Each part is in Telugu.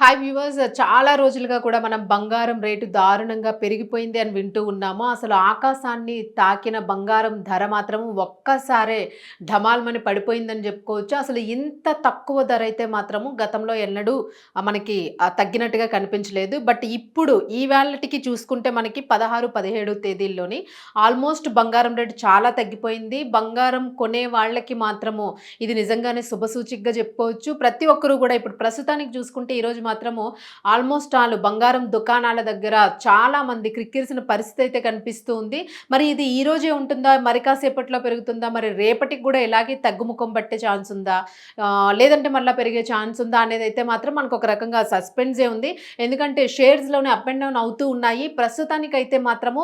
హాయ్ వ్యూవర్స్ చాలా రోజులుగా కూడా మనం బంగారం రేటు దారుణంగా పెరిగిపోయింది అని వింటూ ఉన్నాము. అసలు ఆకాశాన్ని తాకిన బంగారం ధర మాత్రం ఒక్కసారే ఢమాల్మని పడిపోయిందని చెప్పుకోవచ్చు. అసలు ఇంత తక్కువ ధర అయితే మాత్రము గతంలో ఎన్నడూ మనకి తగ్గినట్టుగా కనిపించలేదు. బట్ ఇప్పుడు ఈ వేళటికి చూసుకుంటే మనకి పదహారు పదిహేడు తేదీల్లోని ఆల్మోస్ట్ బంగారం రేటు చాలా తగ్గిపోయింది. బంగారం కొనే వాళ్ళకి మాత్రము ఇది నిజంగానే శుభసూచికగా చెప్పుకోవచ్చు. ప్రతి ఒక్కరూ కూడా ఇప్పుడు ప్రస్తుతానికి చూసుకుంటే ఈరోజు మాత్రము ఆల్మోస్ట్ ఆల్ బంగారం దుకాణాల దగ్గర చాలా మంది క్రిక్కిరిసిన పరిస్థితి అయితే కనిపిస్తూ ఉంది. మరి ఇది ఈ రోజే ఉంటుందా? మరి కాసేపట్లో పెరుగుతుందా? మరి రేపటికి కూడా ఇలాగే తగ్గుముఖం పట్టే ఛాన్స్ ఉందా? లేదంటే మళ్ళీ పెరిగే ఛాన్స్ ఉందా అనేది అయితే మాత్రం మనకు ఒక రకంగా సస్పెన్సే ఉంది. ఎందుకంటే షేర్స్లోనే అప్ అండ్ డౌన్ అవుతూ ఉన్నాయి. ప్రస్తుతానికైతే మాత్రము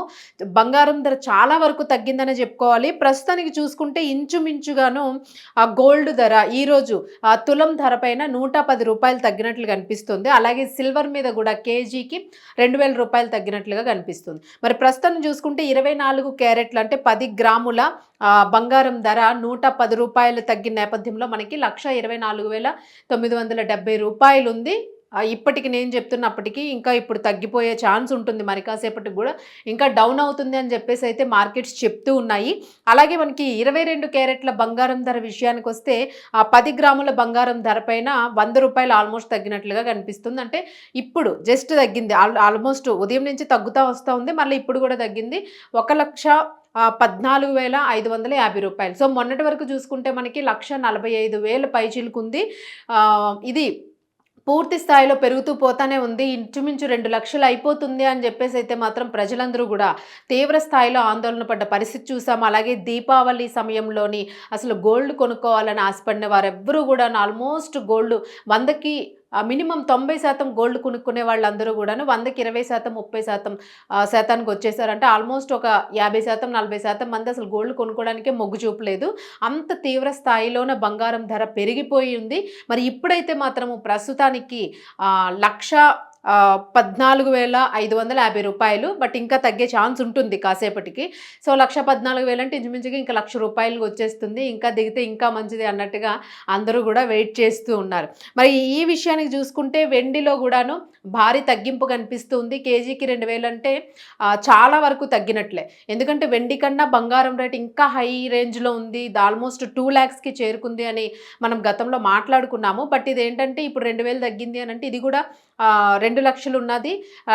బంగారం ధర చాలా వరకు తగ్గిందనే చెప్పుకోవాలి. ప్రస్తుతానికి చూసుకుంటే ఇంచుమించుగాను ఆ గోల్డ్ ధర ఈరోజు ఆ తులం ధర పైన నూట పది రూపాయలు తగ్గినట్లు కనిపిస్తుంది అలాగే సిల్వర్ మీద కూడా కేజీకి రెండు వేల రూపాయలు తగ్గినట్లుగా కనిపిస్తుంది. మరి ప్రస్తుతం చూసుకుంటే ఇరవై నాలుగు క్యారెట్లు అంటే పది గ్రాముల బంగారం ధర నూట పది రూపాయలు తగ్గిన నేపథ్యంలో మనకి లక్ష ఇరవై నాలుగు వేల తొమ్మిది వందల డెబ్బై రూపాయలు ఉంది ఇప్పటికి నేను చెప్తున్నప్పటికీ ఇంకా ఇప్పుడు తగ్గిపోయే ఛాన్స్ ఉంటుంది మరి కాసేపటికి కూడా. ఇంకా డౌన్ అవుతుంది అని చెప్పేసి అయితే మార్కెట్స్ చెప్తూ ఉన్నాయి. అలాగే మనకి ఇరవై రెండు క్యారెట్ల బంగారం ధర విషయానికి వస్తే ఆ పది గ్రాముల బంగారం ధర పైన వంద రూపాయలు ఆల్మోస్ట్ తగ్గినట్లుగా కనిపిస్తుంది. అంటే ఇప్పుడు జస్ట్ తగ్గింది. ఆల్ ఆల్మోస్ట్ ఉదయం నుంచి తగ్గుతూ వస్తూ ఉంది. మళ్ళీ ఇప్పుడు కూడా తగ్గింది. ఒక లక్ష పద్నాలుగు వేల ఐదు వందల యాభై రూపాయలు. సో మొన్నటి వరకు చూసుకుంటే మనకి లక్ష నలభై ఐదు వేల పైచిలుకుంది ఉంది ఇది పూర్తి స్థాయిలో పెరుగుతూ పోతానే ఉంది. ఇంచుమించు రెండు లక్షలు అయిపోతుంది అని చెప్పేసి అయితే మాత్రం ప్రజలందరూ కూడా తీవ్ర స్థాయిలో ఆందోళన పడ్డ పరిస్థితి చూసాం. అలాగే దీపావళి సమయంలోని అసలు గోల్డ్ కొనుక్కోవాలని ఆశపడిన వారెవ్వరూ కూడా ఆల్మోస్ట్ గోల్డ్ వందకి మినిమం తొంభై శాతం గోల్డ్ కొనుక్కునే వాళ్ళందరూ కూడాను వందకి ఇరవై శాతం ముప్పై శాతం శాతానికి వచ్చేసారంటే ఆల్మోస్ట్ ఒక యాభై శాతం నలభై శాతం మంది అసలు గోల్డ్ కొనుక్కోవడానికే మొగ్గు చూపలేదు. అంత తీవ్ర స్థాయిలోన బంగారం ధర పెరిగిపోయి ఉంది. మరి ఇప్పుడైతే మాత్రము ప్రస్తుతానికి లక్ష పద్నాలుగు వేల ఐదు వందల యాభై రూపాయలు బట్ ఇంకా తగ్గే ఛాన్స్ ఉంటుంది కాసేపటికి. సో లక్ష పద్నాలుగు వేలు అంటే ఇంచుమించుగా ఇంకా లక్ష రూపాయలు వచ్చేస్తుంది. ఇంకా దిగితే ఇంకా మంచిది అన్నట్టుగా అందరూ కూడా వెయిట్ చేస్తూ ఉన్నారు. మరి ఈ విషయానికి చూసుకుంటే వెండిలో కూడాను భారీ తగ్గింపు కనిపిస్తుంది. కేజీకి రెండు వేలు అంటే చాలా వరకు తగ్గినట్లే. ఎందుకంటే వెండి కన్నా బంగారం రేట్ ఇంకా హై రేంజ్లో ఉంది. ఇది ఆల్మోస్ట్ టూ ల్యాక్స్కి చేరుకుంది అని మనం గతంలో మాట్లాడుకున్నాము. బట్ ఇది ఏంటంటే ఇప్పుడు రెండు వేలు తగ్గింది అని అంటే ఇది కూడా రెండు రెండు లక్షలు ఉన్నది.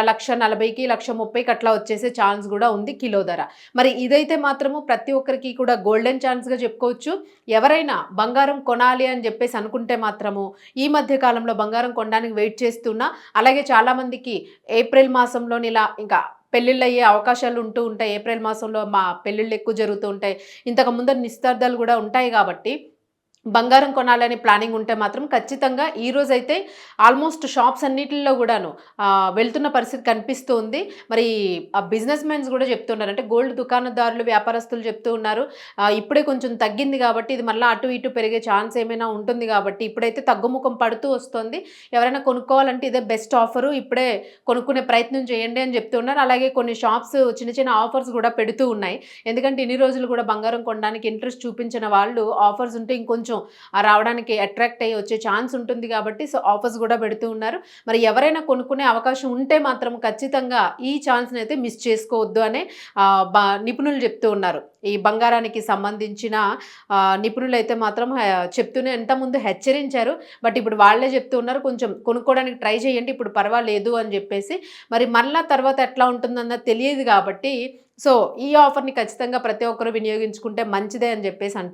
లక్ష నలభైకి లక్ష ముప్పైకి అట్లా వచ్చేసే ఛాన్స్ కూడా ఉంది కిలో ధర. మరి ఇదైతే మాత్రము ప్రతి ఒక్కరికి కూడా గోల్డెన్ ఛాన్స్గా చెప్పుకోవచ్చు. ఎవరైనా బంగారం కొనాలి అని చెప్పేసి అనుకుంటే మాత్రము ఈ మధ్య కాలంలో బంగారం కొనడానికి వెయిట్ చేస్తున్నా అలాగే చాలామందికి ఏప్రిల్ మాసంలోని ఇలా ఇంకా పెళ్ళిళ్ళు అయ్యే అవకాశాలు ఉంటూ ఉంటాయి. ఏప్రిల్ మాసంలో మా పెళ్ళిళ్ళు ఎక్కువ జరుగుతూ ఉంటాయి. ఇంతకు ముందర నిశ్చార్థాలు కూడా ఉంటాయి కాబట్టి బంగారం కొనాలని ప్లానింగ్ ఉంటే మాత్రం ఖచ్చితంగా ఈ రోజైతే ఆల్మోస్ట్ షాప్స్ అన్నిటిలో కూడాను వెళ్తున్న పరిస్థితి కనిపిస్తూ ఉంది మరి ఆ బిజినెస్ మెన్స్ కూడా చెప్తున్నారు. అంటే గోల్డ్ దుకాణదారులు వ్యాపారస్తులు చెప్తూ ఉన్నారు. ఇప్పుడే కొంచెం తగ్గింది కాబట్టి ఇది మళ్ళీ అటు ఇటు పెరిగే ఛాన్స్ ఏమైనా ఉంటుంది కాబట్టి ఇప్పుడైతే తగ్గుముఖం పడుతూ వస్తుంది. ఎవరైనా కొనుక్కోవాలంటే ఇదే బెస్ట్ ఆఫరు. ఇప్పుడే కొనుక్కునే ప్రయత్నం చేయండి అని చెప్తున్నారు అలాగే కొన్ని షాప్స్ చిన్న చిన్న ఆఫర్స్ కూడా పెడుతూ ఉన్నాయి. ఎందుకంటే ఇన్ని రోజులు కూడా బంగారం కొనడానికి ఇంట్రెస్ట్ చూపించిన వాళ్ళు ఆఫర్స్ ఉంటే ఇంకొంచెం రావడానికి అట్రాక్ట్ అయ్యి వచ్చే ఛాన్స్ ఉంటుంది కాబట్టి సో ఆఫర్స్ కూడా పెడుతూ ఉన్నారు. మరి ఎవరైనా కొనుక్కునే అవకాశం ఉంటే మాత్రం ఖచ్చితంగా ఈ ఛాన్స్ని అయితే మిస్ చేసుకోవద్దు అనే బ- నిపుణులు చెప్తూ ఉన్నారు. ఈ బంగారానికి సంబంధించిన నిపుణులు అయితే మాత్రం చెప్తూనే ఎంతముందు హెచ్చరించారు. బట్ ఇప్పుడు వాళ్ళే చెప్తూ ఉన్నారు కొంచెం కొనుక్కోవడానికి ట్రై చేయండి ఇప్పుడు పర్వాలేదు అని చెప్పేసి. మరి మళ్ళా తర్వాత ఎట్లా ఉంటుందన్నది తెలియదు కాబట్టి సో ఈ ఆఫర్ని ఖచ్చితంగా ప్రతి ఒక్కరు వినియోగించుకుంటే మంచిదే అని చెప్పేసి అంటూ